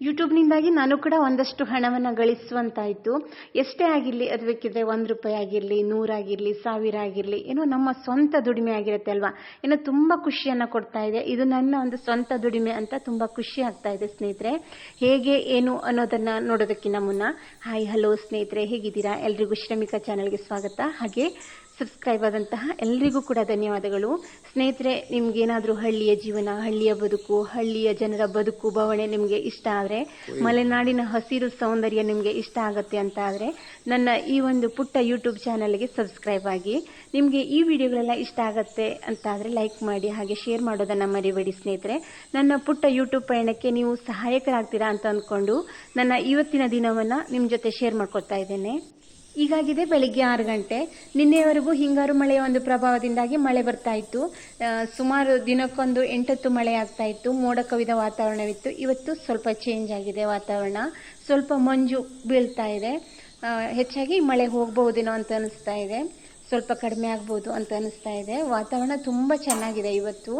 ಯೂಟ್ಯೂಬ್ನಿಂದಾಗಿ ನಾನು ಕೂಡ ಒಂದಷ್ಟು ಹಣವನ್ನು ಗಳಿಸುವಂತಾಯಿತು. ಎಷ್ಟೇ ಆಗಿರಲಿ, ಅದು ಬೇಕಿದ್ರೆ ಒಂದು ರೂಪಾಯಿ ಆಗಿರಲಿ ನೂರಾಗಿರಲಿ ಸಾವಿರ ಆಗಿರಲಿ, ಏನೋ ನಮ್ಮ ಸ್ವಂತ ದುಡಿಮೆ ಆಗಿರುತ್ತೆ ಅಲ್ವಾ? ಏನೋ ತುಂಬ ಖುಷಿಯನ್ನು ಕೊಡ್ತಾ ಇದೆ. ಇದು ನನ್ನ ಒಂದು ಸ್ವಂತ ದುಡಿಮೆ ಅಂತ ತುಂಬ ಖುಷಿ ಆಗ್ತಾ ಇದೆ ಸ್ನೇಹಿತರೆ. ಹೇಗೆ, ಏನು ಅನ್ನೋದನ್ನು ನೋಡೋದಕ್ಕಿಂತ ಮುನ್ನ, ಹಾಯ್, ಹಲೋ ಸ್ನೇಹಿತರೆ, ಹೇಗಿದ್ದೀರಾ? ಎಲ್ರಿಗೂ ಶ್ರಮಿಕ ಚಾನಲ್ಗೆ ಸ್ವಾಗತ. ಹಾಗೆ ಸಬ್ಸ್ಕ್ರೈಬ್ ಆದಂತಹ ಎಲ್ಲರಿಗೂ ಕೂಡ ಧನ್ಯವಾದಗಳು. ಸ್ನೇಹಿತರೆ ನಿಮ್ಗೇನಾದರೂ ಹಳ್ಳಿಯ ಜೀವನ ಹಳ್ಳಿಯ ಬದುಕು ಹಳ್ಳಿಯ ಜನರ ಬದುಕು ಬವಣೆ ನಿಮಗೆ ಇಷ್ಟ ಆದರೆ ಮಲೆನಾಡಿನ ಹಸಿರು ಸೌಂದರ್ಯ ನಿಮಗೆ ಇಷ್ಟ ಆಗುತ್ತೆ ಅಂತ ಆದರೆ ನನ್ನ ಈ ಒಂದು ಪುಟ್ಟ ಯೂಟ್ಯೂಬ್ ಚಾನಲ್ಗೆ ಸಬ್ಸ್ಕ್ರೈಬ್ ಆಗಿ ನಿಮಗೆ ಈ ವಿಡಿಯೋಗಳೆಲ್ಲ ಇಷ್ಟ ಆಗುತ್ತೆ ಅಂತ ಆದರೆ ಲೈಕ್ ಮಾಡಿ ಹಾಗೆ ಶೇರ್ ಮಾಡೋದನ್ನು ಮರಿಬೇಡಿ ಸ್ನೇಹಿತರೆ. ನನ್ನ ಪುಟ್ಟ ಯೂಟ್ಯೂಬ್ ಪಯಣಕ್ಕೆ ನೀವು ಸಹಾಯಕರಾಗ್ತೀರಾ ಅಂತ ಅಂದ್ಕೊಂಡು ನನ್ನ ಇವತ್ತಿನ ದಿನವನ್ನು ನಿಮ್ಮ ಜೊತೆ ಶೇರ್ ಮಾಡ್ಕೊತಾ ಇದ್ದೇನೆ. ಈಗಾಗಿದೆ ಬೆಳಿಗ್ಗೆ ಆರು ಗಂಟೆ. ನಿನ್ನೆವರೆಗೂ ಹಿಂಗಾರು ಮಳೆಯ ಒಂದು ಪ್ರಭಾವದಿಂದಾಗಿ ಮಳೆ ಬರ್ತಾ ಇತ್ತು. ಸುಮಾರು ದಿನಕ್ಕೊಂದು ಎಂಟತ್ತು ಮಳೆ ಆಗ್ತಾ ಇತ್ತು. ಮೋಡ ಕವಿದ ವಾತಾವರಣವಿತ್ತು. ಇವತ್ತು ಸ್ವಲ್ಪ ಚೇಂಜ್ ಆಗಿದೆ ವಾತಾವರಣ. ಸ್ವಲ್ಪ ಮಂಜು ಬೀಳ್ತಾ ಇದೆ. ಹೆಚ್ಚಾಗಿ ಮಳೆ ಹೋಗಬಹುದೇನೋ ಅಂತ ಅನಿಸ್ತಾ ಇದೆ. ಸ್ವಲ್ಪ ಕಡಿಮೆ ಆಗ್ಬೋದು ಅಂತ ಅನಿಸ್ತಾ ಇದೆ. ವಾತಾವರಣ ತುಂಬ ಚೆನ್ನಾಗಿದೆ ಇವತ್ತು.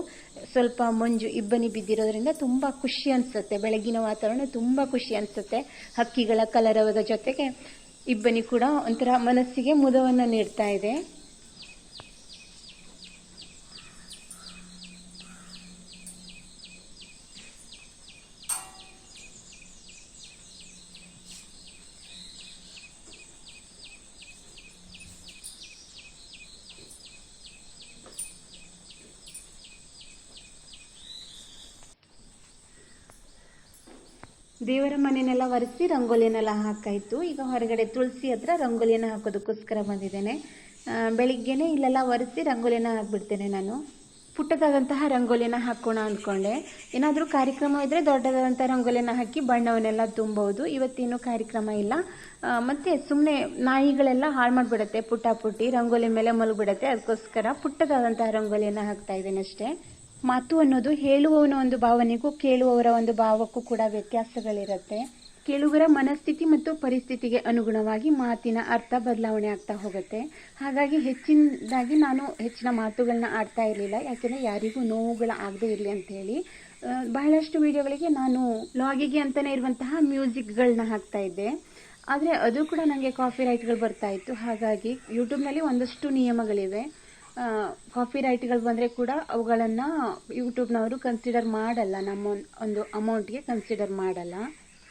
ಸ್ವಲ್ಪ ಮಂಜು, ಇಬ್ಬನಿ ಬಿದ್ದಿರೋದ್ರಿಂದ ತುಂಬ ಖುಷಿ ಅನಿಸುತ್ತೆ. ಬೆಳಗಿನ ವಾತಾವರಣ ತುಂಬ ಖುಷಿ ಅನಿಸುತ್ತೆ. ಹಕ್ಕಿಗಳ ಕಲರವದ ಜೊತೆಗೆ ಇಬ್ಬನಿ ಕೂಡ ಒಂಥರ ಮನಸ್ಸಿಗೆ ಮುದವನ್ನು ನೀಡ್ತಾ ಇದೆ. ದೇವರ ಮನೆನೆಲ್ಲ ಒರೆಸಿ ರಂಗೋಲಿಯನ್ನೆಲ್ಲ ಹಾಕಾಯಿತು. ಈಗ ಹೊರಗಡೆ ತುಳಸಿ ಹತ್ರ ರಂಗೋಲಿಯನ್ನು ಹಾಕೋದಕ್ಕೋಸ್ಕರ ಬಂದಿದ್ದೇನೆ. ಬೆಳಿಗ್ಗೆನೆ ಇಲ್ಲೆಲ್ಲ ಒರೆಸಿ ರಂಗೋಲಿನ ಹಾಕ್ಬಿಡ್ತೇನೆ ನಾನು. ಪುಟ್ಟದಾದಂತಹ ರಂಗೋಲಿನ ಹಾಕೋಣ ಅಂದ್ಕೊಂಡೆ ಏನಾದರೂ ಕಾರ್ಯಕ್ರಮ ಇದ್ದರೆ ದೊಡ್ಡದಾದಂಥ ರಂಗೋಲಿನ ಹಾಕಿ ಬಣ್ಣವನ್ನೆಲ್ಲ ತುಂಬಬಹುದು ಇವತ್ತೇನು ಕಾರ್ಯಕ್ರಮ ಇಲ್ಲ. ಮತ್ತೆ ಸುಮ್ಮನೆ ನಾಯಿಗಳೆಲ್ಲ ಹಾಳು ಮಾಡಿಬಿಡುತ್ತೆ ಪುಟ್ಟ ಪುಟ್ಟಿ. ರಂಗೋಲಿ ಮೇಲೆ ಮಲಗಿಬಿಡುತ್ತೆ. ಅದಕ್ಕೋಸ್ಕರ ಪುಟ್ಟದಾದಂತಹ ರಂಗೋಲಿಯನ್ನು ಹಾಕ್ತಾ ಇದ್ದೇನೆ ಅಷ್ಟೇ. ಮಾತು ಅನ್ನೋದು ಹೇಳುವವನ ಒಂದು ಭಾವನೆಗೂ ಕೇಳುವವರ ಒಂದು ಭಾವಕ್ಕೂ ಕೂಡ ವ್ಯತ್ಯಾಸಗಳಿರುತ್ತೆ. ಕೇಳುವರ ಮನಸ್ಥಿತಿ ಮತ್ತು ಪರಿಸ್ಥಿತಿಗೆ ಅನುಗುಣವಾಗಿ ಮಾತಿನ ಅರ್ಥ ಬದಲಾವಣೆ ಆಗ್ತಾ ಹೋಗುತ್ತೆ. ಹಾಗಾಗಿ ಹೆಚ್ಚಿನದಾಗಿ ನಾನು ಹೆಚ್ಚಿನ ಮಾತುಗಳನ್ನ ಆಡ್ತಾ ಇರಲಿಲ್ಲ. ಯಾಕೆಂದರೆ ಯಾರಿಗೂ ನೋವುಗಳ ಆಗದೆ ಇರಲಿ ಅಂತ ಹೇಳಿ. ಬಹಳಷ್ಟು ವಿಡಿಯೋಗಳಿಗೆ ನಾನು ಲಾಗಿಗೆ ಅಂತಲೇ ಇರುವಂತಹ ಮ್ಯೂಸಿಕ್ಗಳನ್ನ ಹಾಕ್ತಾ ಇದ್ದೆ. ಆದರೆ ಅದು ಕೂಡ ನನಗೆ ಕಾಫಿ ರೈಟ್ಗಳು ಬರ್ತಾ ಇತ್ತು. ಹಾಗಾಗಿ ಯೂಟ್ಯೂಬ್ನಲ್ಲಿ ಒಂದಷ್ಟು ನಿಯಮಗಳಿವೆ. ಕಾಪಿ ರೈಟ್ಗಳು ಬಂದರೆ ಕೂಡ ಅವುಗಳನ್ನು ಯೂಟ್ಯೂಬ್ನವರು ಕನ್ಸಿಡರ್ ಮಾಡಲ್ಲ. ನಮ್ಮ ಒಂದು ಅಮೌಂಟ್ಗೆ ಕನ್ಸಿಡರ್ ಮಾಡಲ್ಲ.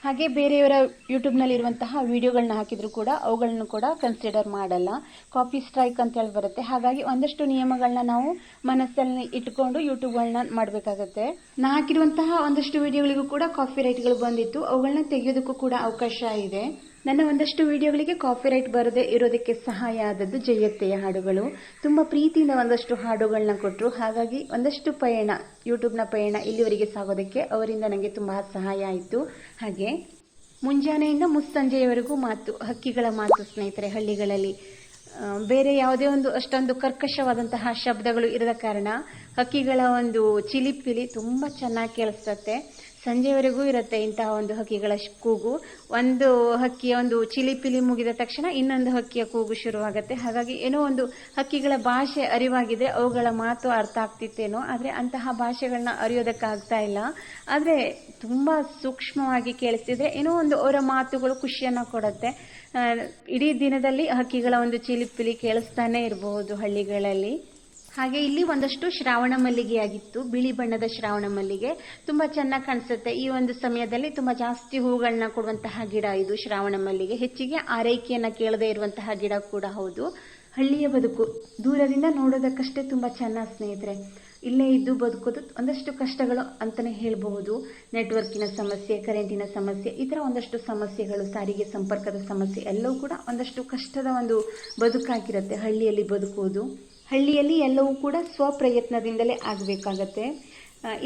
ಹಾಗೆ ಬೇರೆಯವರ ಯೂಟ್ಯೂಬ್ನಲ್ಲಿರುವಂತಹ ವಿಡಿಯೋಗಳನ್ನ ಹಾಕಿದ್ರು ಕೂಡ ಅವುಗಳನ್ನು ಕೂಡ ಕನ್ಸಿಡರ್ ಮಾಡಲ್ಲ. ಕಾಪಿ ಸ್ಟ್ರೈಕ್ ಅಂತ ಹೇಳಿ ಬರುತ್ತೆ. ಹಾಗಾಗಿ ಒಂದಷ್ಟು ನಿಯಮಗಳನ್ನ ನಾವು ಮನಸ್ಸಲ್ಲಿ ಇಟ್ಕೊಂಡು ಯೂಟ್ಯೂಬ್ಗಳನ್ನ ಮಾಡಬೇಕಾಗತ್ತೆ. ನಾ ಹಾಕಿರುವಂತಹ ಒಂದಷ್ಟು ವಿಡಿಯೋಗಳಿಗೂ ಕೂಡ ಕಾಫಿ ರೈಟ್ಗಳು ಬಂದಿತ್ತು. ಅವುಗಳನ್ನ ತೆಗೆಯೋದಕ್ಕೂ ಕೂಡ ಅವಕಾಶ ಇದೆ. ನನ್ನ ಒಂದಷ್ಟು ವಿಡಿಯೋಗಳಿಗೆ ಕಾಪಿರೈಟ್ ಬರದೇ ಇರೋದಕ್ಕೆ ಸಹಾಯ ಆದದ್ದು ಜಯತ್ತೆಯ ಹಾಡುಗಳು. ತುಂಬ ಪ್ರೀತಿಯಿಂದ ಒಂದಷ್ಟು ಹಾಡುಗಳನ್ನ ಕೊಟ್ಟರು ಹಾಗಾಗಿ ಒಂದಷ್ಟು ಪಯಣ ಯೂಟ್ಯೂಬ್ನ ಪಯಣ ಇಲ್ಲಿವರೆಗೆ ಸಾಗೋದಕ್ಕೆ ಅವರಿಂದ ನನಗೆ ತುಂಬ ಸಹಾಯ ಆಯಿತು. ಹಾಗೆ ಮುಂಜಾನೆಯಿಂದ ಮುಸ್ಸಂಜೆಯವರೆಗೂ ಮಾತು, ಹಕ್ಕಿಗಳ ಮಾತು ಸ್ನೇಹಿತರೆ, ಹಳ್ಳಿಗಳಲ್ಲಿ. ಬೇರೆ ಯಾವುದೇ ಒಂದು ಅಷ್ಟೊಂದು ಕರ್ಕಶವಾದಂತಹ ಶಬ್ದಗಳು ಇರದ ಕಾರಣ ಹಕ್ಕಿಗಳ ಒಂದು ಚಿಲಿಪಿಲಿ ತುಂಬ ಚೆನ್ನಾಗಿ ಕೇಳಿಸ್ತತೆ ಸಂಜೆವರೆಗೂ ಇರುತ್ತೆ ಇಂತಹ ಒಂದು ಹಕ್ಕಿಗಳ ಕೂಗು. ಒಂದು ಹಕ್ಕಿಯ ಒಂದು ಚಿಲಿಪಿಲಿ ಮುಗಿದ ತಕ್ಷಣ ಇನ್ನೊಂದು ಹಕ್ಕಿಯ ಕೂಗು ಶುರುವಾಗುತ್ತೆ. ಹಾಗಾಗಿ ಏನೋ ಒಂದು ಹಕ್ಕಿಗಳ ಭಾಷೆ ಅರಿವಾಗಿದ್ರೆ ಅವುಗಳ ಮಾತು ಅರ್ಥ ಆಗ್ತಿತ್ತೇನೋ, ಆದರೆ ಅಂತಹ ಭಾಷೆಗಳನ್ನ ಅರಿಯೋದಕ್ಕಾಗ್ತಾ ಇಲ್ಲ. ಆದರೆ ತುಂಬ ಸೂಕ್ಷ್ಮವಾಗಿ ಕೇಳಿಸ್ತಿದ್ರೆ ಏನೋ ಒಂದು ಅವರ ಮಾತುಗಳು ಖುಷಿಯನ್ನು ಕೊಡುತ್ತೆ. ಇಡೀ ದಿನದಲ್ಲಿ ಹಕ್ಕಿಗಳ ಒಂದು ಚಿಲಿಪಿಲಿ ಕೇಳಿಸ್ತಾನೆ ಇರಬಹುದು ಹಳ್ಳಿಗಳಲ್ಲಿ. ಹಾಗೆ ಇಲ್ಲಿ ಒಂದಷ್ಟು ಶ್ರಾವಣ ಮಲ್ಲಿಗೆ ಆಗಿತ್ತು ಬಿಳಿ ಬಣ್ಣದ ಶ್ರಾವಣ ಮಲ್ಲಿಗೆ. ತುಂಬಾ ಚೆನ್ನಾಗಿ ಕಾಣಿಸುತ್ತೆ. ಈ ಒಂದು ಸಮಯದಲ್ಲಿ ತುಂಬಾ ಜಾಸ್ತಿ ಹೂಗಳನ್ನ ಕೊಡುವಂತಹ ಗಿಡ ಇದು, ಶ್ರಾವಣ ಮಲ್ಲಿಗೆ. ಹೆಚ್ಚಿಗೆ ಆರೈಕೆಯನ್ನ ಕೇಳದೇ ಇರುವಂತಹ ಗಿಡ ಕೂಡ ಹೌದು. ಹಳ್ಳಿಯ ಬದುಕು. ದೂರದಿಂದ ನೋಡೋದಕ್ಕಷ್ಟೇ ತುಂಬಾ ಚೆನ್ನಾಗಿ ಸ್ನೇಹಿತರೆ. ಇಲ್ಲೇ ಇದ್ದು ಬದುಕೋದು ಒಂದಷ್ಟು ಕಷ್ಟಗಳು ಅಂತಾನೆ ಹೇಳಬಹುದು. ನೆಟ್ವರ್ಕಿನ ಸಮಸ್ಯೆ, ಕರೆಂಟಿನ ಸಮಸ್ಯೆ, ಈ ಥರ ಒಂದಷ್ಟು ಸಮಸ್ಯೆಗಳು, ಸಾರಿಗೆ ಸಂಪರ್ಕದ ಸಮಸ್ಯೆ ಎಲ್ಲವೂ ಕೂಡ ಒಂದಷ್ಟು ಕಷ್ಟದ ಒಂದು ಬದುಕಾಗಿರುತ್ತೆ ಹಳ್ಳಿಯಲ್ಲಿ ಬದುಕುವುದು. ಹಳ್ಳಿಯಲ್ಲಿ ಎಲ್ಲವೂ ಕೂಡ ಸ್ವಪ್ರಯತ್ನದಿಂದಲೇ ಆಗಬೇಕಾಗತ್ತೆ.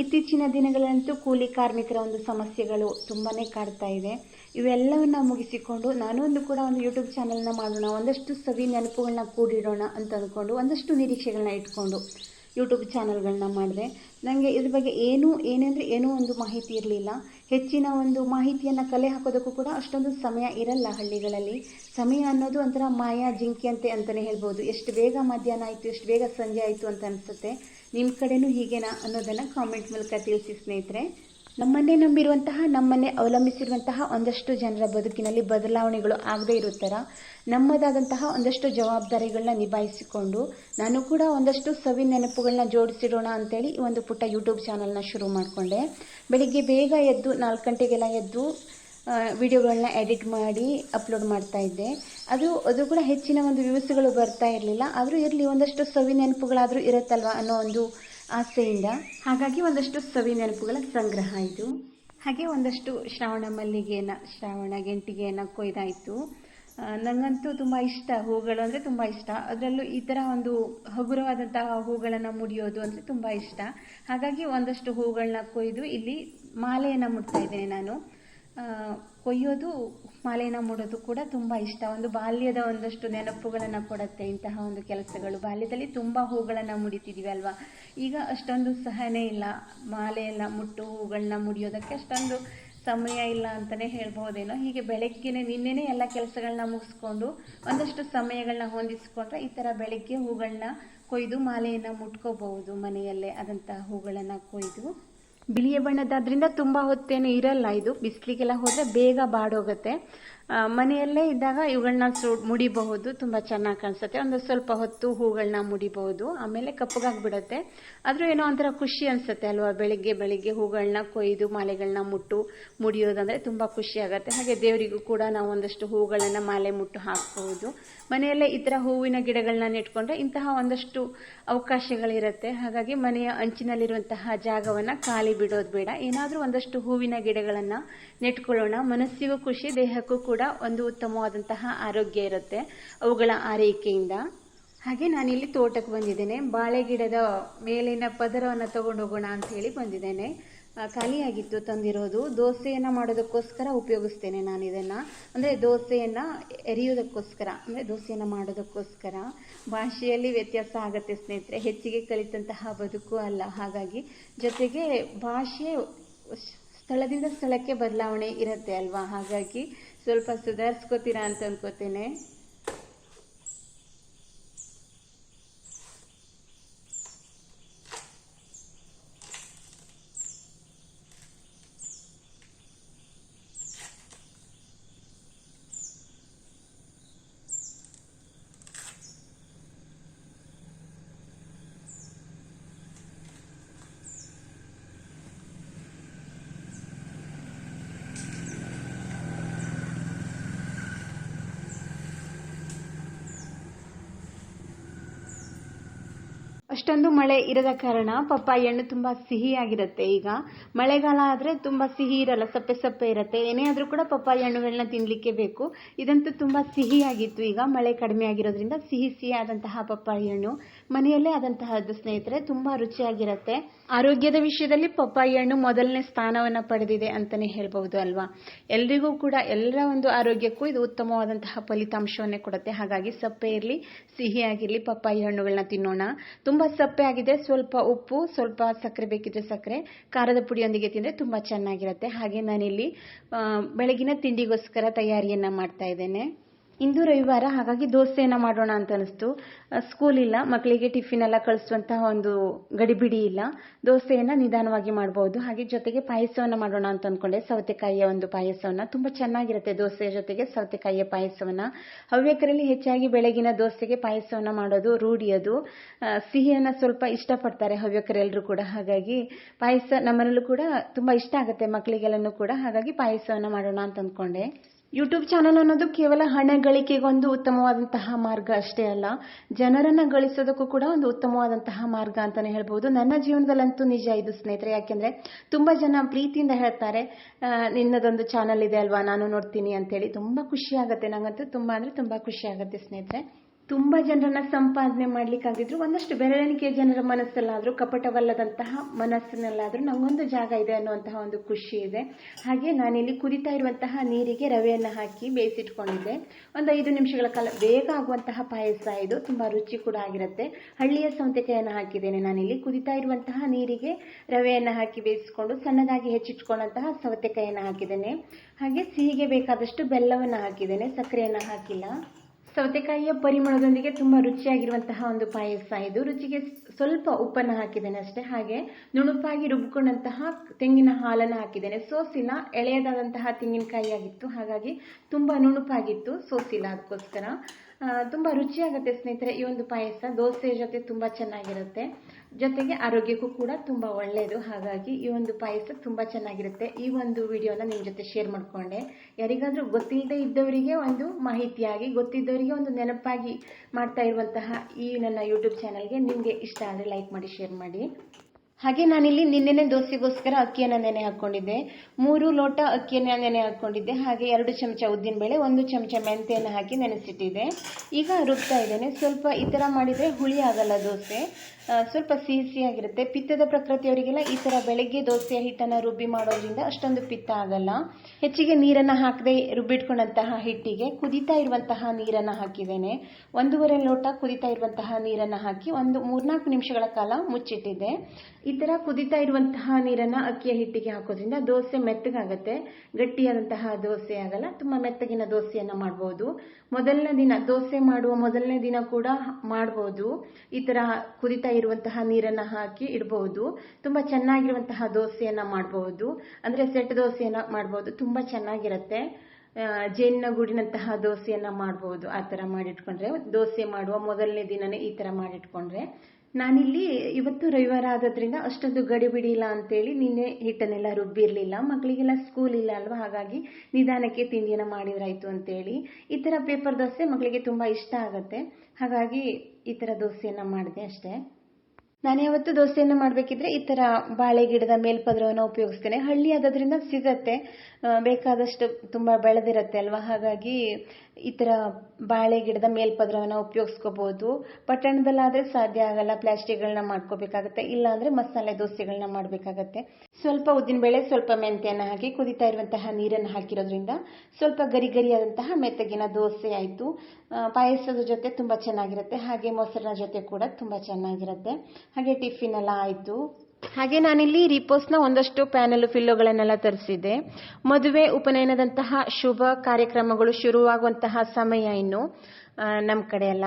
ಇತ್ತೀಚಿನ ದಿನಗಳಂತೂ ಕೂಲಿ ಕಾರ್ಮಿಕರ ಒಂದು ಸಮಸ್ಯೆಗಳು ತುಂಬಾ ಕಾಡ್ತಾ ಇದೆ. ಇವೆಲ್ಲವನ್ನ ಮುಗಿಸಿಕೊಂಡು ನಾನು ಒಂದು ಕೂಡ ಒಂದು ಯೂಟ್ಯೂಬ್ ಚಾನಲ್ನ ಮಾಡೋಣ, ಒಂದಷ್ಟು ಸವಿ ನೆನಪುಗಳನ್ನ ಕೂಡಿಡೋಣ ಅಂತ ಅಂದ್ಕೊಂಡು ಒಂದಷ್ಟು ನಿರೀಕ್ಷೆಗಳನ್ನ ಇಟ್ಕೊಂಡು ಯೂಟ್ಯೂಬ್ ಚಾನಲ್ಗಳನ್ನ ಮಾಡಿದೆ. ನನಗೆ ಇದ್ರ ಬಗ್ಗೆ ಏನೂ, ಏನೆಂದರೆ ಏನೂ ಒಂದು ಮಾಹಿತಿ ಇರಲಿಲ್ಲ. ಹೆಚ್ಚಿನ ಒಂದು ಮಾಹಿತಿಯನ್ನು ಕಲೆ ಹಾಕೋದಕ್ಕೂ ಕೂಡ ಅಷ್ಟೊಂದು ಸಮಯ ಇರಲ್ಲ ಹಳ್ಳಿಗಳಲ್ಲಿ. ಸಮಯ ಅನ್ನೋದು ಒಂಥರ ಮಾಯಾ ಜಿಂಕೆಯಂತೆ ಅಂತಲೇ ಹೇಳ್ಬೋದು. ಎಷ್ಟು ಬೇಗ ಮಧ್ಯಾಹ್ನ ಆಯಿತು, ಎಷ್ಟು ಬೇಗ ಸಂಜೆ ಆಯಿತು ಅಂತ ಅನಿಸುತ್ತೆ. ನಿಮ್ಮ ಕಡೆನೂ ಹೀಗೇನಾ ಅನ್ನೋದನ್ನು ಕಾಮೆಂಟ್ ಮೂಲಕ ತಿಳಿಸಿ ಸ್ನೇಹಿತರೆ. ನಮ್ಮನ್ನೇ ನಂಬಿರುವಂತಹ, ನಮ್ಮನ್ನೇ ಅವಲಂಬಿಸಿರುವಂತಹ ಒಂದಷ್ಟು ಜನರ ಬದುಕಿನಲ್ಲಿ ಬದಲಾವಣೆಗಳು ಆಗದೇ ಇರೋ ಥರ ನಮ್ಮದಾದಂತಹ ಒಂದಷ್ಟು ಜವಾಬ್ದಾರಿಗಳನ್ನ ನಿಭಾಯಿಸಿಕೊಂಡು, ನಾನು ಕೂಡ ಒಂದಷ್ಟು ಸವಿ ನೆನಪುಗಳನ್ನ ಜೋಡಿಸಿಡೋಣ ಅಂತೇಳಿ ಈ ಒಂದು ಪುಟ್ಟ ಯೂಟ್ಯೂಬ್ ಚಾನಲ್ನ ಶುರು ಮಾಡಿಕೊಂಡೆ. ಬೆಳಿಗ್ಗೆ ಬೇಗ ಎದ್ದು ನಾಲ್ಕು ಗಂಟೆಗೆಲ್ಲ ಎದ್ದು ವಿಡಿಯೋಗಳನ್ನ ಎಡಿಟ್ ಮಾಡಿ, ಅಪ್ಲೋಡ್ ಮಾಡ್ತಾ ಇದ್ದೆ. ಅದು ಅದು ಕೂಡ ಹೆಚ್ಚಿನ ಒಂದು ವ್ಯೂಸ್ಗಳು ಬರ್ತಾ ಇರಲಿಲ್ಲ. ಆದರೂ ಇರಲಿ, ಒಂದಷ್ಟು ಸವಿ ನೆನಪುಗಳಾದರೂ ಇರುತ್ತಲ್ವ ಅನ್ನೋ ಒಂದು ಆಸೆಯಿಂದ. ಹಾಗಾಗಿ ಒಂದಷ್ಟು ಸವಿ ನೆನಪುಗಳ ಸಂಗ್ರಹ ಇದು. ಹಾಗೆ ಒಂದಷ್ಟು ಶ್ರಾವಣ ಮಲ್ಲಿಗೆಯನ್ನು, ಶ್ರಾವಣ ಗೆಂಟಿಗೆಯನ್ನು ಕೊಯ್ದಾಯಿತು. ನನಗಂತೂ ತುಂಬ ಇಷ್ಟ ಹೂಗಳು ಅಂದರೆ ತುಂಬ ಇಷ್ಟ. ಅದರಲ್ಲೂ ಈ ಥರ ಒಂದು ಹಗುರವಾದಂತಹ ಹೂಗಳನ್ನು ಮುಡಿಯೋದು ಅಂದರೆ ತುಂಬ ಇಷ್ಟ. ಹಾಗಾಗಿ ಒಂದಷ್ಟು ಹೂಗಳನ್ನ ಕೊಯ್ದು ಇಲ್ಲಿ ಮಾಲೆಯನ್ನು ಮುಡ್ತಾ ಇದ್ದೇನೆ ನಾನು. ಕೊಯ್ಯೋದು ಮಾಲೆನ ಮುಡೋದು ಕೂಡ ತುಂಬ ಇಷ್ಟ. ಒಂದು ಬಾಲ್ಯದ ಒಂದಷ್ಟು ನೆನಪುಗಳನ್ನು ಕೊಡುತ್ತೆ ಇಂತಹ ಒಂದು ಕೆಲಸಗಳು. ಬಾಲ್ಯದಲ್ಲಿ ತುಂಬ ಹೂಗಳನ್ನು ಮುಡಿತಿದ್ದೀವಿ ಅಲ್ವಾ? ಈಗ ಅಷ್ಟೊಂದು ಸಹನೆ ಇಲ್ಲ. ಮಾಲೆಯೆಲ್ಲ ಮುಟ್ಟು ಹೂಗಳನ್ನ ಮುಡಿಯೋದಕ್ಕೆ ಅಷ್ಟೊಂದು ಸಮಯ ಇಲ್ಲ ಅಂತಲೇ ಹೇಳ್ಬೋದೇನೋ. ಹೀಗೆ ಬೆಳಗ್ಗೆನೆ ನಿನ್ನೆನೇ ಎಲ್ಲ ಕೆಲಸಗಳನ್ನ ಮುಗಿಸ್ಕೊಂಡು ಒಂದಷ್ಟು ಸಮಯಗಳನ್ನ ಹೊಂದಿಸ್ಕೊಂಡ್ರೆ ಈ ಥರ ಬೆಳಗ್ಗೆ ಹೂಗಳನ್ನ ಕೊಯ್ದು ಮಾಲೆಯನ್ನು ಮುಟ್ಕೋಬಹುದು ಮನೆಯಲ್ಲೇ ಆದಂತಹ ಹೂಗಳನ್ನು ಕೊಯ್ದು. ಬಿಳಿಯ ಬಣ್ಣದಾದ್ರಿಂದ ತುಂಬ ಹೊತ್ತೇನು ಇರಲ್ಲ ಇದು. ಬಿಸಿಲಿಗೆಲ್ಲ ಹೋದರೆ ಬೇಗ ಬಾಡೋಗುತ್ತೆ. ಮನೆಯಲ್ಲೇ ಇದ್ದಾಗ ಇವುಗಳನ್ನ ಮುಡಿಬಹುದು. ತುಂಬ ಚೆನ್ನಾಗಿ ಕಾಣಿಸುತ್ತೆ. ಒಂದು ಸ್ವಲ್ಪ ಹೊತ್ತು ಹೂಗಳನ್ನ ಮುಡಿಬಹುದು. ಆಮೇಲೆ ಕಪ್ಪಗಾಗ್ಬಿಡತ್ತೆ. ಆದರೂ ಏನೋ ಒಂಥರ ಖುಷಿ ಅನಿಸುತ್ತೆ ಅಲ್ವಾ? ಬೆಳಿಗ್ಗೆ ಬೆಳಿಗ್ಗೆ ಹೂಗಳನ್ನ ಕೊಯ್ದು ಮಾಲೆಗಳನ್ನ ಮುಟ್ಟು ಮುಡಿಯೋದಂದ್ರೆ ತುಂಬ ಖುಷಿ ಆಗುತ್ತೆ. ಹಾಗೆ ದೇವರಿಗೂ ಕೂಡ ನಾವು ಒಂದಷ್ಟು ಹೂಗಳನ್ನು ಮಾಲೆ ಮುಟ್ಟು ಹಾಕಬಹುದು. ಮನೆಯಲ್ಲೇ ಈ ಥರ ಹೂವಿನ ಗಿಡಗಳನ್ನ ನೆಟ್ಕೊಂಡ್ರೆ ಇಂತಹ ಒಂದಷ್ಟು ಅವಕಾಶಗಳಿರುತ್ತೆ. ಹಾಗಾಗಿ ಮನೆಯ ಅಂಚಿನಲ್ಲಿರುವಂತಹ ಜಾಗವನ್ನು ಖಾಲಿ ಬಿಡೋದು ಬೇಡ. ಏನಾದರೂ ಒಂದಷ್ಟು ಹೂವಿನ ಗಿಡಗಳನ್ನು ನೆಟ್ಕೊಳ್ಳೋಣ. ಮನಸ್ಸಿಗೂ ಖುಷಿ, ದೇಹಕ್ಕೂ ಕೂಡ ಒಂದು ಉತ್ತಮವಾದಂತಹ ಆರೋಗ್ಯ ಇರುತ್ತೆ ಅವುಗಳ ಆರೈಕೆಯಿಂದ. ಹಾಗೆ ನಾನಿಲ್ಲಿ ತೋಟಕ್ಕೆ ಬಂದಿದ್ದೇನೆ. ಬಾಳೆ ಗಿಡದ ಮೇಲಿನ ಪದರವನ್ನು ತಗೊಂಡು ಹೋಗೋಣ ಅಂತ ಹೇಳಿ ಬಂದಿದ್ದೇನೆ. ಖಾಲಿಯಾಗಿತ್ತು ತಂದಿರೋದು. ದೋಸೆಯನ್ನು ಮಾಡೋದಕ್ಕೋಸ್ಕರ ಉಪಯೋಗಿಸ್ತೇನೆ ನಾನು ಇದನ್ನು. ಅಂದರೆ ದೋಸೆಯನ್ನು ಎರಿಯೋದಕ್ಕೋಸ್ಕರ ಅಂದರೆ ದೋಸೆಯನ್ನು ಮಾಡೋದಕ್ಕೋಸ್ಕರ. ಭಾಷೆಯಲ್ಲಿ ವ್ಯತ್ಯಾಸ ಆಗುತ್ತೆ ಸ್ನೇಹಿತರೆ, ಹೆಚ್ಚಿಗೆ ಕಲಿತಂತಹ ಬದುಕು ಅಲ್ಲ. ಹಾಗಾಗಿ ಜೊತೆಗೆ ಭಾಷೆ ಸ್ಥಳದಿಂದ ಸ್ಥಳಕ್ಕೆ ಬದಲಾವಣೆ ಇರುತ್ತೆ ಅಲ್ವಾ? ಹಾಗಾಗಿ ಸ್ವಲ್ಪ ಸುಧಾರಿಸ್ಕೋತೀರಾ ಅಂತ ಅನ್ಕೋತೇನೆ. ಅಷ್ಟೊಂದು ಮಳೆ ಇರದ ಕಾರಣ ಪಪ್ಪಾಯಿ ಹಣ್ಣು ತುಂಬ ಸಿಹಿಯಾಗಿರುತ್ತೆ. ಈಗ ಮಳೆಗಾಲ ಆದರೆ ತುಂಬ ಸಿಹಿ ಇರಲ್ಲ, ಸಪ್ಪೆ ಸಪ್ಪೆ ಇರುತ್ತೆ. ಏನೇ ಆದರೂ ಕೂಡ ಪಪ್ಪಾಯಿ ಹಣ್ಣುಗಳನ್ನ ತಿನ್ನಲಿಕ್ಕೆ ಬೇಕು. ಇದಂತೂ ತುಂಬ ಸಿಹಿಯಾಗಿತ್ತು. ಈಗ ಮಳೆ ಕಡಿಮೆ ಆಗಿರೋದ್ರಿಂದ ಸಿಹಿ ಸಿಹಿಯಾದಂತಹ ಪಪ್ಪಾಯಿ ಹಣ್ಣು ಮನೆಯಲ್ಲೇ ಆದಂತಹದ್ದು ಸ್ನೇಹಿತರೆ ತುಂಬ ರುಚಿಯಾಗಿರುತ್ತೆ. ಆರೋಗ್ಯದ ವಿಷಯದಲ್ಲಿ ಪಪ್ಪಾಯಿ ಹಣ್ಣು ಮೊದಲನೇ ಸ್ಥಾನವನ್ನು ಪಡೆದಿದೆ ಅಂತಲೇ ಹೇಳ್ಬಹುದು ಅಲ್ವಾ? ಎಲ್ರಿಗೂ ಕೂಡ ಎಲ್ಲರ ಒಂದು ಆರೋಗ್ಯಕ್ಕೂ ಇದು ಉತ್ತಮವಾದಂತಹ ಫಲಿತಾಂಶವನ್ನೇ ಕೊಡುತ್ತೆ. ಹಾಗಾಗಿ ಸಪ್ಪೆ ಇರಲಿ ಸಿಹಿಯಾಗಿರಲಿ ಪಪ್ಪಾಯಿ ಹಣ್ಣುಗಳನ್ನ ತಿನ್ನೋಣ. ತುಂಬ ಸಪ್ಪೆ ಆಗಿದೆ. ಸ್ವಲ್ಪ ಉಪ್ಪು, ಸ್ವಲ್ಪ ಸಕ್ಕರೆ ಬೇಕಿದ್ರೆ ಸಕ್ಕರೆ, ಖಾರದ ಪುಡಿಯೊಂದಿಗೆ ತಿಂದರೆ ತುಂಬ ಚೆನ್ನಾಗಿರುತ್ತೆ. ಹಾಗೆ ನಾನಿಲ್ಲಿ ಬೆಳಗಿನ ತಿಂಡಿಗೋಸ್ಕರ ತಯಾರಿಯನ್ನು ಮಾಡ್ತಾ ಇದ್ದೇನೆ. ಇಂದು ರವಿವಾರ ಹಾಗಾಗಿ ದೋಸೆಯನ್ನು ಮಾಡೋಣ ಅಂತ ಅನಿಸ್ತು. ಸ್ಕೂಲ್ ಇಲ್ಲ ಮಕ್ಕಳಿಗೆ ಟಿಫಿನ್ ಎಲ್ಲ ಕಳಿಸುವಂತಹ ಒಂದು ಗಡಿಬಿಡಿ ಇಲ್ಲ. ದೋಸೆಯನ್ನು ನಿಧಾನವಾಗಿ ಮಾಡಬಹುದು ಹಾಗೆ ಜೊತೆಗೆ ಪಾಯಸವನ್ನು ಮಾಡೋಣ ಅಂತ ಅನ್ಕೊಂಡೆ. ಸೌತೆಕಾಯಿಯ ಒಂದು ಪಾಯಸವನ್ನು. ತುಂಬ ಚೆನ್ನಾಗಿರುತ್ತೆ ದೋಸೆಯ ಜೊತೆಗೆ ಸೌತೆಕಾಯಿಯ ಪಾಯಸವನ್ನು. ಹವ್ಯಕರಲ್ಲಿ ಹೆಚ್ಚಾಗಿ ಬೆಳಗಿನ ದೋಸೆಗೆ ಪಾಯಸವನ್ನು ಮಾಡೋದು ರೂಢಿ ಅದು ಆ, ಸಿಹಿಯನ್ನು ಸ್ವಲ್ಪ ಇಷ್ಟಪಡ್ತಾರೆ ಹವ್ಯಕರೆಲ್ಲರೂ ಕೂಡ. ಹಾಗಾಗಿ ಪಾಯಸ ನಮ್ಮನಲ್ಲೂ ಕೂಡ ತುಂಬ ಇಷ್ಟ ಆಗುತ್ತೆ ಮಕ್ಕಳಿಗೆಲ್ಲನೂ ಕೂಡ. ಹಾಗಾಗಿ ಪಾಯಸವನ್ನು ಮಾಡೋಣ ಅಂತ ಅಂದ್ಕೊಂಡೆ ಯೂಟ್ಯೂಬ್ ಚಾನಲ್ ಅನ್ನೋದು ಕೇವಲ ಹಣ ಗಳಿಕೆಗೊಂದು ಉತ್ತಮವಾದಂತಹ ಮಾರ್ಗ ಅಷ್ಟೇ ಅಲ್ಲ. ಜನರನ್ನ ಗಳಿಸೋದಕ್ಕೂ ಕೂಡ ಒಂದು ಉತ್ತಮವಾದಂತಹ ಮಾರ್ಗ ಅಂತಾನೆ ಹೇಳ್ಬೋದು. ನನ್ನ ಜೀವನದಲ್ಲಂತೂ ನಿಜ ಇದು ಸ್ನೇಹಿತರೆ. ಯಾಕೆಂದ್ರೆ ತುಂಬಾ ಜನ ಪ್ರೀತಿಯಿಂದ ಹೇಳ್ತಾರೆ ನಿನ್ನದೊಂದು ಚಾನಲ್ ಇದೆ ಅಲ್ವಾ? ನಾನು ನೋಡ್ತೀನಿ ಅಂತೇಳಿ. ತುಂಬಾ ಖುಷಿ ಆಗುತ್ತೆ. ನಂಗಂತೂ ತುಂಬಾ ಅಂದ್ರೆ ತುಂಬಾ ಖುಷಿ ಆಗುತ್ತೆ ಸ್ನೇಹಿತರೆ. ತುಂಬ ಜನರನ್ನ ಸಂಪಾದನೆ ಮಾಡ್ಲಿಕ್ಕಾಗಿದ್ರು, ಒಂದಷ್ಟು ಬೆರಳೆಣಿಕೆ ಜನರ ಮನಸ್ಸಲ್ಲಾದರೂ, ಕಪಟವಲ್ಲದಂತಹ ಮನಸ್ಸಿನಲ್ಲಾದರೂ ನಂಗೊಂದು ಜಾಗ ಇದೆ ಅನ್ನುವಂತಹ ಒಂದು ಖುಷಿ ಇದೆ. ಹಾಗೆ ನಾನಿಲ್ಲಿ ಕುದಿತಾ ಇರುವಂತಹ ನೀರಿಗೆ ರವೆಯನ್ನು ಹಾಕಿ ಬೇಯಿಸಿಟ್ಕೊಂಡಿದ್ದೆ. ಒಂದು ಐದು ನಿಮಿಷಗಳ ಕಾಲ ಬೇಗ ಆಗುವಂತಹ ಪಾಯಸ ಇದು, ತುಂಬ ರುಚಿ ಕೂಡ ಆಗಿರುತ್ತೆ. ಹಳ್ಳಿಯ ಸೌತೆಕಾಯಿಯನ್ನು ಹಾಕಿದ್ದೇನೆ. ನಾನಿಲ್ಲಿ ಕುದಿತಾ ಇರುವಂತಹ ನೀರಿಗೆ ರವೆಯನ್ನು ಹಾಕಿ ಬೇಯಿಸಿಕೊಂಡು ಸಣ್ಣದಾಗಿ ಹೆಚ್ಚಿಟ್ಕೊಂಡಂತಹ ಸೌತೆಕಾಯಿಯನ್ನು ಹಾಕಿದ್ದೇನೆ. ಹಾಗೆ ಸಿಹಿಗೆ ಬೇಕಾದಷ್ಟು ಬೆಲ್ಲವನ್ನು ಹಾಕಿದ್ದೇನೆ. ಸಕ್ಕರೆಯನ್ನು ಹಾಕಿಲ್ಲ. ಸೌತೆಕಾಯಿಯ ಪರಿಮಳದೊಂದಿಗೆ ತುಂಬ ರುಚಿಯಾಗಿರುವಂತಹ ಒಂದು ಪಾಯಸ ಇದು. ರುಚಿಗೆ ಸ್ವಲ್ಪ ಉಪ್ಪನ್ನು ಹಾಕಿದ್ದೇನೆ ಅಷ್ಟೇ. ಹಾಗೆ ನುಣುಪಾಗಿ ರುಬ್ಬಿಕೊಂಡಂತಹ ತೆಂಗಿನ ಹಾಲನ್ನು ಹಾಕಿದ್ದೇನೆ. ಸೋಸಿಲ್ಲ, ಎಳೆಯದಾದಂತಹ ತೆಂಗಿನಕಾಯಿ ಆಗಿತ್ತು ಹಾಗಾಗಿ ತುಂಬ ನುಣುಪಾಗಿತ್ತು ಸೋಸಿಲ್ಲ ಅದಕ್ಕೋಸ್ಕರ. ತುಂಬ ರುಚಿಯಾಗುತ್ತೆ ಸ್ನೇಹಿತರೆ, ಈ ಒಂದು ಪಾಯಸ. ದೋಸೆ ಜೊತೆ ತುಂಬ ಚೆನ್ನಾಗಿರುತ್ತೆ. ಜೊತೆಗೆ ಆರೋಗ್ಯಕ್ಕೂ ಕೂಡ ತುಂಬ ಒಳ್ಳೆಯದು ಹಾಗಾಗಿ ಈ ಒಂದು ಪಾಯಸ ತುಂಬ ಚೆನ್ನಾಗಿರುತ್ತೆ. ಈ ಒಂದು ವಿಡಿಯೋನ ನಿಮ್ಮ ಜೊತೆ ಶೇರ್ ಮಾಡಿಕೊಂಡೆ. ಯಾರಿಗಾದರೂ ಗೊತ್ತಿಲ್ಲದೆ ಇದ್ದವರಿಗೆ ಒಂದು ಮಾಹಿತಿಯಾಗಿ, ಗೊತ್ತಿದ್ದವರಿಗೆ ಒಂದು ನೆನಪಾಗಿ ಮಾಡ್ತಾ ಇರುವಂತಹ ಈ ನನ್ನ ಯೂಟ್ಯೂಬ್ ಚಾನಲ್ಗೆ ನಿಮಗೆ ಇಷ್ಟ ಆದರೆ ಲೈಕ್ ಮಾಡಿ ಶೇರ್ ಮಾಡಿ. ಹಾಗೆ ನಾನಿಲ್ಲಿ ನಿನ್ನೆನೆ ದೋಸೆಗೋಸ್ಕರ ಅಕ್ಕಿಯನ್ನು ನೆನೆ ಹಾಕ್ಕೊಂಡಿದ್ದೆ. ಮೂರು ಲೋಟ ಅಕ್ಕಿಯನ್ನು ನೆನೆ ಹಾಕ್ಕೊಂಡಿದ್ದೆ. ಹಾಗೆ ಎರಡು ಚಮಚ ಉದ್ದಿನಬೇಳೆ ಒಂದು ಚಮಚ ಮೆಂತೆಯನ್ನು ಹಾಕಿ ನೆನೆಸಿಟ್ಟಿದ್ದೆ. ಈಗ ರುಬ್ತಾ ಇದ್ದೇನೆ. ಸ್ವಲ್ಪ ಈ ಥರ ಮಾಡಿದರೆ ಹುಳಿ ಆಗಲ್ಲ ದೋಸೆ. ಸ್ವಲ್ಪ ಸಿಹಿ ಸಿಹಿಯಾಗಿರುತ್ತೆ ಪಿತ್ತದ ಪ್ರಕೃತಿಯವರಿಗೆಲ್ಲ ಈ ಥರ ಬೆಳಗ್ಗೆ ದೋಸೆಯ ಹಿಟ್ಟನ್ನು ರುಬ್ಬಿ ಮಾಡೋದ್ರಿಂದ ಅಷ್ಟೊಂದು ಪಿತ್ತ ಆಗಲ್ಲ. ಹೆಚ್ಚಿಗೆ ನೀರನ್ನು ಹಾಕದೆ ರುಬ್ಬಿಟ್ಕೊಂಡಂತಹ ಹಿಟ್ಟಿಗೆ ಕುದಿತಾ ಇರುವಂತಹ ನೀರನ್ನು ಹಾಕಿದ್ದೇನೆ. ಒಂದೂವರೆ ಲೋಟ ಕುದಿತಾ ಇರುವಂತಹ ನೀರನ್ನು ಹಾಕಿ ಒಂದು ಮೂರ್ನಾಲ್ಕು ನಿಮಿಷಗಳ ಕಾಲ ಮುಚ್ಚಿಟ್ಟಿದ್ದೆ. ಈ ಥರ ಕುದಿತಾ ಇರುವಂತಹ ನೀರನ್ನು ಅಕ್ಕಿಯ ಹಿಟ್ಟಿಗೆ ಹಾಕೋದ್ರಿಂದ ದೋಸೆ ಮೆತ್ತಗಾಗತ್ತೆ. ಗಟ್ಟಿಯಾದಂತಹ ದೋಸೆ ಆಗಲ್ಲ. ತುಂಬ ಮೆತ್ತಗಿನ ದೋಸೆಯನ್ನು ಮಾಡ್ಬೋದು. ಮೊದಲನೇ ದಿನ ದೋಸೆ ಮಾಡುವ ಮೊದಲನೇ ದಿನ ಕೂಡ ಮಾಡ್ಬೋದು. ಈ ಥರ ಕುದೀತಾ ಇರುವಂತಹ ನೀರನ್ನು ಹಾಕಿ ಇಡಬಹುದು. ತುಂಬ ಚೆನ್ನಾಗಿರುವಂತಹ ದೋಸೆಯನ್ನು ಮಾಡಬಹುದು. ಅಂದರೆ ಸೆಟ್ ದೋಸೆಯನ್ನು ಮಾಡಬಹುದು. ತುಂಬ ಚೆನ್ನಾಗಿರುತ್ತೆ. ಜೇನ್ನ ಗೂಡಿನಂತಹ ದೋಸೆಯನ್ನ ಮಾಡಬಹುದು. ಆ ಥರ ಮಾಡಿಟ್ಕೊಂಡ್ರೆ, ದೋಸೆ ಮಾಡುವ ಮೊದಲನೇ ದಿನನೇ ಈ ಥರ ಮಾಡಿಟ್ಕೊಂಡ್ರೆ. ನಾನಿಲ್ಲಿ ಇವತ್ತು ರವಿವಾರ ಆಗೋದ್ರಿಂದ ಅಷ್ಟೊಂದು ಗಡಿಬಿಡಿ ಇಲ್ಲ ಅಂತೇಳಿ ನಿನ್ನೆ ಹಿಟ್ಟನ್ನೆಲ್ಲ ರುಬ್ಬಿರಲಿಲ್ಲ. ಮಕ್ಕಳಿಗೆಲ್ಲ ಸ್ಕೂಲ್ ಇಲ್ಲ ಅಲ್ವಾ? ಹಾಗಾಗಿ ನಿಧಾನಕ್ಕೆ ತಿಂಡಿಯನ್ನು ಮಾಡಿದ್ರಾಯ್ತು ಅಂತೇಳಿ. ಈ ಥರ ಪೇಪರ್ ದೋಸೆ ಮಕ್ಕಳಿಗೆ ತುಂಬ ಇಷ್ಟ ಆಗುತ್ತೆ. ಹಾಗಾಗಿ ಈ ಥರ ದೋಸೆಯನ್ನು ಮಾಡಿದೆ ಅಷ್ಟೇ. ನಾನು ಯಾವತ್ತು ದೋಸೆಯನ್ನು ಮಾಡಬೇಕಿದ್ರೆ ಈ ಥರ ಬಾಳೆ ಗಿಡದ ಮೇಲ್ಪದರವನ್ನು ಉಪಯೋಗಿಸ್ತೇನೆ. ಹಳ್ಳಿ ಆಗೋದ್ರಿಂದ ಸಿಗತ್ತೆ. ಬೇಕಾದಷ್ಟು ತುಂಬ ಬೆಳೆದಿರತ್ತೆ ಅಲ್ವಾ? ಹಾಗಾಗಿ ಈ ಥರ ಬಾಳೆ ಗಿಡದ ಮೇಲ್ಪದರವನ್ನು ಉಪಯೋಗಿಸ್ಕೋಬಹುದು ಪಟ್ಟಣದಲ್ಲಾದರೆ ಸಾಧ್ಯ ಆಗಲ್ಲ ಪ್ಲಾಸ್ಟಿಕ್ಗಳನ್ನ ಮಾಡ್ಕೋಬೇಕಾಗತ್ತೆ, ಇಲ್ಲಾಂದ್ರೆ ಮಸಾಲೆ ದೋಸೆಗಳನ್ನ ಮಾಡಬೇಕಾಗತ್ತೆ. ಸ್ವಲ್ಪ ಉದ್ದಿನಬೇಳೆ ಸ್ವಲ್ಪ ಮೆಂತ್ಯನ ಹಾಕಿ ಕುದಿತಾ ಇರುವಂತಹ ನೀರನ್ನು ಹಾಕಿರೋದ್ರಿಂದ ಸ್ವಲ್ಪ ಗರಿ ಗರಿಯಾದಂತಹ ಮೆತ್ತಗಿನ ದೋಸೆ ಆಯಿತು. ಪಾಯಸದ ಜೊತೆ ತುಂಬ ಚೆನ್ನಾಗಿರುತ್ತೆ, ಹಾಗೆ ಮೊಸರಿನ ಜೊತೆ ಕೂಡ ತುಂಬ ಚೆನ್ನಾಗಿರುತ್ತೆ. ಹಾಗೆ ಟಿಫಿನ್ ಎಲ್ಲ ಆಯಿತು. ಹಾಗೆ ನಾನಿಲ್ಲಿ ರಿಪೋಸ್ನ ಒಂದಷ್ಟು ಪ್ಯಾನೆಲ್ ಫಿಲ್ಲೋಗಳನ್ನೆಲ್ಲ ತರಿಸಿದ್ದೆ. ಮದುವೆ ಉಪನಯನದಂತಹ ಶುಭ ಕಾರ್ಯಕ್ರಮಗಳು ಶುರುವಾಗುವಂತಹ ಸಮಯ ಇನ್ನು ನಮ್ಮ ಕಡೆ ಎಲ್ಲ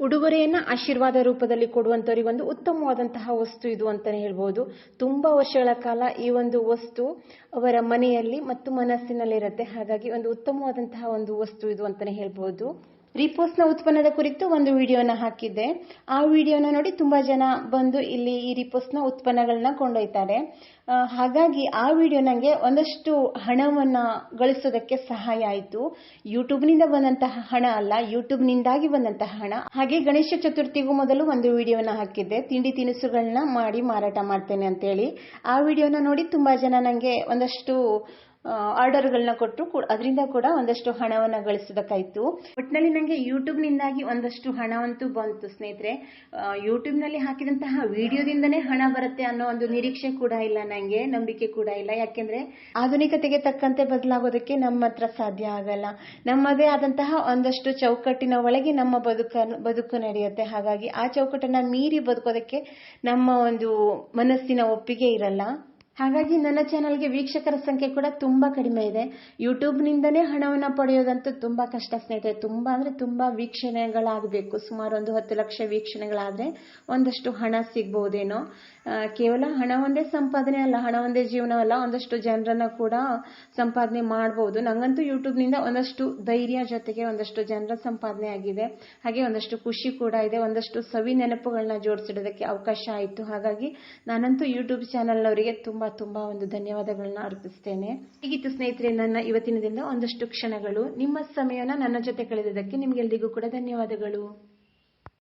ಉಡುಗೊರೆಯನ್ನ ಆಶೀರ್ವಾದ ರೂಪದಲ್ಲಿ ಕೊಡುವಂಥವ್ರಿಗೆ ಒಂದು ಉತ್ತಮವಾದಂತಹ ವಸ್ತು ಇದು ಅಂತಲೇ ಹೇಳ್ಬೋದು. ತುಂಬ ವರ್ಷಗಳ ಕಾಲ ಈ ಒಂದು ವಸ್ತು ಅವರ ಮನೆಯಲ್ಲಿ ಮತ್ತು ಮನಸ್ಸಿನಲ್ಲಿರುತ್ತೆ. ಹಾಗಾಗಿ ಒಂದು ಉತ್ತಮವಾದಂತಹ ಒಂದು ವಸ್ತು ಇದು ಅಂತಲೇ ಹೇಳ್ಬೋದು. ರಿಪೋಸ್ನ ಉತ್ಪನ್ನದ ಕುರಿತು ಒಂದು ವಿಡಿಯೋನ ಹಾಕಿದ್ದೆ. ಆ ವಿಡಿಯೋನ ನೋಡಿ ತುಂಬಾ ಜನ ಬಂದು ಇಲ್ಲಿ ಈ ರಿಪೋಸ್ನ ಉತ್ಪನ್ನಗಳನ್ನ ಕೊಂಡೊಯ್ತಾರೆ. ಹಾಗಾಗಿ ಆ ವಿಡಿಯೋ ನನಗೆ ಒಂದಷ್ಟು ಹಣವನ್ನ ಗಳಿಸೋದಕ್ಕೆ ಸಹಾಯ ಆಯಿತು. ಯೂಟ್ಯೂಬ್ನಿಂದ ಬಂದಂತಹ ಹಣ ಅಲ್ಲ ಯೂಟ್ಯೂಬ್ನಿಂದಾಗಿ ಬಂದಂತಹ ಹಣ. ಹಾಗೆ ಗಣೇಶ ಚತುರ್ಥಿಗೂ ಮೊದಲು ಒಂದು ವಿಡಿಯೋನ ಹಾಕಿದ್ದೆ. ತಿಂಡಿ ತಿನಿಸುಗಳನ್ನ ಮಾಡಿ ಮಾರಾಟ ಮಾಡ್ತೇನೆ ಅಂತೇಳಿ. ಆ ವಿಡಿಯೋನ ನೋಡಿ ತುಂಬಾ ಜನ ನನಗೆ ಒಂದಷ್ಟು ಆರ್ಡರ್ಗಳನ್ನ ಕೊಟ್ಟರು ಅದರಿಂದ ಕೂಡ ಒಂದಷ್ಟು ಹಣವನ್ನು ಗಳಿಸೋದಕ್ಕಾಯ್ತು ಒಟ್ಟಿನಲ್ಲಿ ನನಗೆ ಯೂಟ್ಯೂಬ್ನಿಂದಾಗಿ ಒಂದಷ್ಟು ಹಣವಂತೂ ಬಂತು ಸ್ನೇಹಿತರೆ. ಯೂಟ್ಯೂಬ್ನಲ್ಲಿ ಹಾಕಿದಂತಹ ವಿಡಿಯೋದಿಂದನೇ ಹಣ ಬರುತ್ತೆ ಅನ್ನೋ ಒಂದು ನಿರೀಕ್ಷೆ ಕೂಡ ಇಲ್ಲ ನನಗೆ ನಂಬಿಕೆ ಕೂಡ ಇಲ್ಲ. ಯಾಕೆಂದ್ರೆ ಆಧುನಿಕತೆಗೆ ತಕ್ಕಂತೆ ಬದಲಾಗೋದಕ್ಕೆ ನಮ್ಮ ಹತ್ರ ಸಾಧ್ಯ ಆಗಲ್ಲ. ನಮ್ಮದೇ ಆದಂತಹ ಒಂದಷ್ಟು ಚೌಕಟ್ಟಿನ ಒಳಗೆ ನಮ್ಮ ಬದುಕನ್ನು, ಬದುಕು ನಡೆಯುತ್ತೆ. ಹಾಗಾಗಿ ಆ ಚೌಕಟ್ಟನ್ನ ಮೀರಿ ಬದುಕೋದಕ್ಕೆ ನಮ್ಮ ಒಂದು ಮನಸ್ಸಿನ ಒಪ್ಪಿಗೆ ಇರಲ್ಲ. ಹಾಗಾಗಿ ನನ್ನ ಚಾನಲ್ಗೆ ವೀಕ್ಷಕರ ಸಂಖ್ಯೆ ಕೂಡ ತುಂಬ ಕಡಿಮೆ ಇದೆ. ಯೂಟ್ಯೂಬ್ನಿಂದನೇ ಹಣವನ್ನು ಪಡೆಯೋದಂತೂ ತುಂಬ ಕಷ್ಟ ಸ್ನೇಹಿತರೆ. ತುಂಬ ಅಂದರೆ ತುಂಬ ವೀಕ್ಷಣೆಗಳಾಗಬೇಕು. ಸುಮಾರು ಒಂದು ಹತ್ತು ಲಕ್ಷ ವೀಕ್ಷಣೆಗಳಾದರೆ ಒಂದಷ್ಟು ಹಣ ಸಿಗ್ಬೋದೇನೋ. ಕೇವಲ ಹಣ ಒಂದೇ ಸಂಪಾದನೆ ಅಲ್ಲ, ಹಣ ಒಂದೇ ಜೀವನವಲ್ಲ, ಒಂದಷ್ಟು ಜನರನ್ನ ಕೂಡ ಸಂಪಾದನೆ ಮಾಡ್ಬೋದು. ನಂಗಂತೂ ಯೂಟ್ಯೂಬ್ನಿಂದ ಒಂದಷ್ಟು ಧೈರ್ಯ ಜೊತೆಗೆ ಒಂದಷ್ಟು ಜನರ ಸಂಪಾದನೆ ಆಗಿದೆ. ಹಾಗೆ ಒಂದಷ್ಟು ಖುಷಿ ಕೂಡ ಇದೆ. ಒಂದಷ್ಟು ಸವಿ ನೆನಪುಗಳನ್ನ ಜೋಡಿಸಿಡೋದಕ್ಕೆ ಅವಕಾಶ ಆಯಿತು. ಹಾಗಾಗಿ ನಾನಂತೂ ಯೂಟ್ಯೂಬ್ ಚಾನಲ್ನವರಿಗೆ ತುಂಬಾ ತುಂಬಾ ಒಂದು ಧನ್ಯವಾದಗಳನ್ನ ಅರ್ಪಿಸ್ತೇನೆ. ಹೀಗಿತ್ತು ಸ್ನೇಹಿತರೆ, ನನ್ನ ಇವತ್ತಿನ ದಿನದ ಒಂದಷ್ಟು ಕ್ಷಣಗಳು. ನಿಮ್ಮ ಸಮಯನ ನನ್ನ ಜೊತೆ ಕಳೆದಿದ್ದಕ್ಕೆ ನಿಮ್ಗೆಲ್ರಿಗೂ ಕೂಡ ಧನ್ಯವಾದಗಳು.